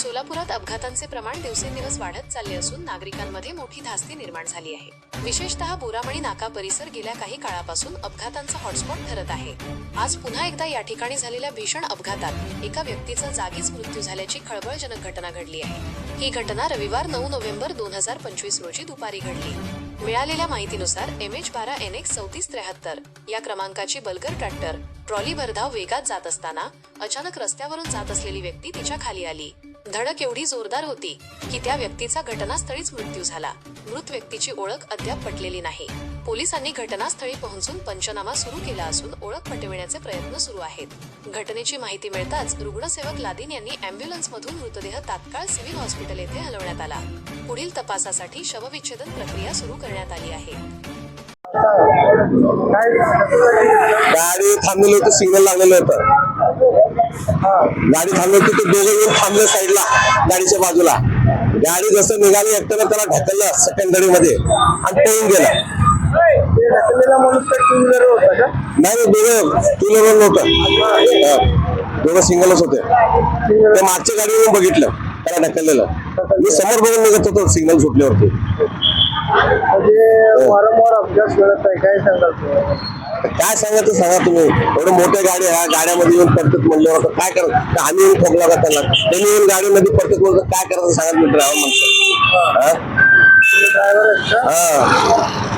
सोलापुरात अपघातांचे प्रमाण दिवसेंदिवस वाढत चालले असून नागरिकांमध्ये मोठी धास्ती निर्माण झाली आहे. विशेषतः बोरामणी नाका परिसर गेल्या काही काळापासून अपघातांचा हॉटस्पॉट ठरत आहे. आज पुन्हा एकदा या ठिकाणी झालेल्या भीषण अपघातात एका व्यक्तीचा जागीच मृत्यू झाल्याची खळबळजनक घटना घडली आहे. ही घटना रविवार नऊ नोव्हेंबर दोन हजार पंचवीस रोजी दुपारी घडली. मिळालेल्या माहितीनुसार एम एच बारा एन एक्स चौतीस त्र्याहत्तर या क्रमांकाची बलगर ट्रॅक्टर ट्रॉली भरधाव वेगात जात असताना अचानक रस्त्यावरून जात असलेली व्यक्ती तिच्या खाली आली. धडक एवढी जोरदार होती की त्या व्यक्तीचा घटनास्थळीच मृत्यू झाला. मृत व्यक्तीची ओळख अद्याप पटलेली नाही. पोलिसांनी घटनास्थळी पोहोचून पंचनामा सुरू केला असून ओळख पटविण्याचे प्रयत्न सुरू आहेत. घटनेची माहिती मिळताच रुग्णसेवक लादिन यांनी अँब्युलन्स मधून मृतदेह तात्काळ सिव्हिल हॉस्पिटल येथे हलवण्यात आला. पुढील तपासासाठी शवविच्छेदन प्रक्रिया सुरू करण्यात आली आहे. गाडी थांबलेली होती सिग्नल लागलेलं होतं. गाडी थांबली होती ते दोघं येऊन थांबले साईडला गाडीच्या बाजूला. गाडी जसं निघाली एकट्यानं त्याला ढकललं सेकंडरी मध्ये आणि पळून गेला. नाही नाही, दोघं टू व्हीलर नव्हतं. दोघं सिंगलच होते. ते मागच्या गाडीवरून बघितलं त्याला ढकललेलं. मी समोर बघून निघत होतो सिग्नल सुटल्यावरती. वारंवार अपघात घडत आहे काय सांगाल काय काय सांगायचं सांगा तुम्ही. एवढं मोठ्या गाडी ह्या गाड्यामध्ये येऊन पडतात म्हणल्यावर होतं काय करत आम्ही येऊन ठोकला का त्यांना? त्यांनी येऊन गाडीमध्ये पडतात म्हणलं काय करायचं सांगा मी ड्रायव्हर म्हणतो हा.